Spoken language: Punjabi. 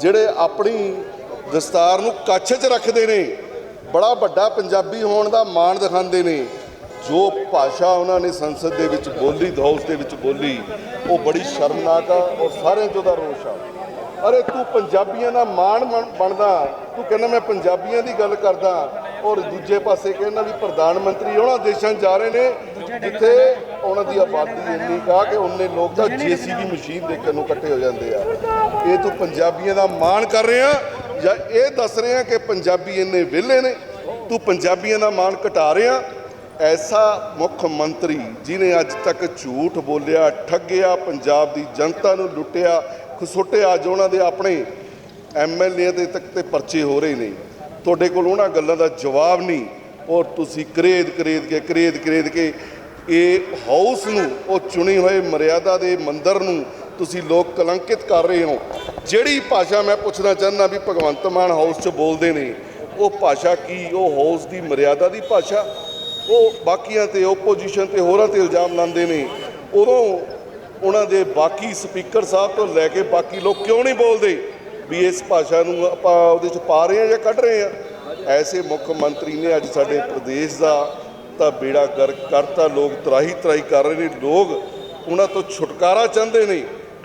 ਜਿਹੜੇ ਆਪਣੀ ਦਸਤਾਰ ਨੂੰ ਕੱਛ 'ਚ ਰੱਖਦੇ ਨੇ, ਬੜਾ ਵੱਡਾ ਪੰਜਾਬੀ ਹੋਣ ਦਾ ਮਾਣ ਦਿਖਾਉਂਦੇ ਨੇ। ਜੋ ਭਾਸ਼ਾ ਉਹਨਾਂ ਨੇ ਸੰਸਦ ਦੇ ਵਿੱਚ ਬੋਲੀ ਹਾਊਸ ਦੇ ਵਿੱਚ ਬੋਲੀ, ਉਹ ਬੜੀ ਸ਼ਰਮਨਾਕ ਆ ਔਰ ਸਾਰਿਆਂ 'ਚੋਂ ਦਾ ਰੋਸ਼ ਆ। ਅਰੇ ਤੂੰ ਪੰਜਾਬੀਆਂ ਦਾ ਮਾਣ ਬਣ- ਬਣਦਾ, ਤੂੰ ਕਹਿੰਦਾ ਮੈਂ ਪੰਜਾਬੀਆਂ ਦੀ ਗੱਲ ਕਰਦਾ ਔਰ ਦੂਜੇ ਪਾਸੇ ਕਹਿੰਦਾ ਵੀ ਪ੍ਰਧਾਨ ਮੰਤਰੀ ਉਹਨਾਂ ਦੇਸ਼ਾਂ 'ਚ ਜਾ ਰਹੇ ਨੇ ਜਿੱਥੇ ਉਹਨਾਂ ਦੀ ਆਬਾਦੀ ਇੰਨੀ ਕਾ ਕਿ ਉਹਨੇ ਲੋਕ ਤਾਂ ਜੀਸੀਬੀ ਮਸ਼ੀਨ ਦੇਖਣ ਨੂੰ ਇਕੱਠੇ ਹੋ ਜਾਂਦੇ ਆ। ਇਹ ਤੂੰ ਪੰਜਾਬੀਆਂ ਦਾ ਮਾਣ ਕਰ ਰਿਹਾ ਜਾਂ ਇਹ ਦੱਸ ਰਹੇ ਰਿਹਾ ਕਿ ਪੰਜਾਬੀ ਇੰਨੇ ਵਿਹਲੇ ਨੇ? ਤੂੰ ਪੰਜਾਬੀਆਂ ਦਾ ਮਾਣ ਘਟਾ ਰਿਹਾ? ਐਸਾ ਮੁੱਖ ਮੰਤਰੀ ਜਿਨੇ ਅੱਜ ਤੱਕ ਝੂਠ ਬੋਲਿਆ, ਠੱਗਿਆ, ਪੰਜਾਬ ਦੀ ਜਨਤਾ ਨੂੰ ਲੁੱਟਿਆ, ਖਸੁੱਟਿਆ, ਅੱਜ ਉਹਨਾਂ ਦੇ ਆਪਣੇ ਐਮਐਲਏ ਦੇ ਤੱਕ ਤੇ ਪਰਚੇ ਹੋ ਰਹੇ ਨੇ। ਤੁਹਾਡੇ ਕੋਲ ਉਹਨਾਂ ਗੱਲਾਂ ਦਾ ਜਵਾਬ ਨਹੀਂ। ਔਰ ਤੁਸੀਂ ਕਰੇਦ ਕਰੇਦ ਕੇ ਕਰੇਦ ਕਰੇਦ ਕੇ ਇਹ ਹਾਊਸ ਨੂੰ, ਉਹ ਚੁਣੇ ਹੋਏ ਮਰਿਆਦਾ ਦੇ ਮੰਦਰ ਨੂੰ ਤੁਸੀਂ ਲੋਕ ਕਲੰਕਿਤ ਕਰ ਰਹੇ ਹੋ। ਜਿਹੜੀ ਭਾਸ਼ਾ ਮੈਂ ਪੁੱਛਣਾ ਚਾਹੁੰਦਾ ਵੀ ਭਗਵੰਤ ਮਾਨ ਹਾਊਸ 'ਚ ਬੋਲਦੇ ਨੇ, ਉਹ ਭਾਸ਼ਾ ਕੀ? ਉਹ ਹਾਊਸ ਦੀ ਮਰਿਆਦਾ ਦੀ ਭਾਸ਼ਾ? ਉਹ ਬਾਕੀਆਂ ਤੇ ਓਪੋਜੀਸ਼ਨ ਤੇ, ਹੋਰਾਂ ਤੇ ਇਲਜ਼ਾਮ ਲਾਉਂਦੇ ਨੇ। ਉਦੋਂ ਉਹਨਾਂ ਦੇ ਬਾਕੀ ਸਪੀਕਰ ਸਾਹਿਬ ਤੋਂ ਲੈ ਕੇ ਬਾਕੀ ਲੋਕ ਕਿਉਂ ਨਹੀਂ ਬੋਲਦੇ? ਵੀ ਇਸ ਭਾਸ਼ਾ ਨੂੰ ਆਪਾਂ ਉਹਦੇ ਚ ਪਾ ਰਹੇ ਹਾਂ ਜਾਂ ਕੱਢ ਰਹੇ ਹਾਂ? ਐਸੇ ਮੁੱਖ ਮੰਤਰੀ ਨੇ ਅੱਜ ਸਾਡੇ ਪ੍ਰਦੇਸ਼ ਦਾ ਤਾਂ ਬੇੜਾ ਕਰ, ਕਰਤਾ ਲੋਕ ਤਰਾਹੀ ਤਰਾਹੀ ਕਰ ਰਹੇ ਨੇ। ਲੋਕ ਉਹਨਾਂ ਤੋਂ ਛੁਟਕਾਰਾ ਚਾਹੁੰਦੇ ਨੇ।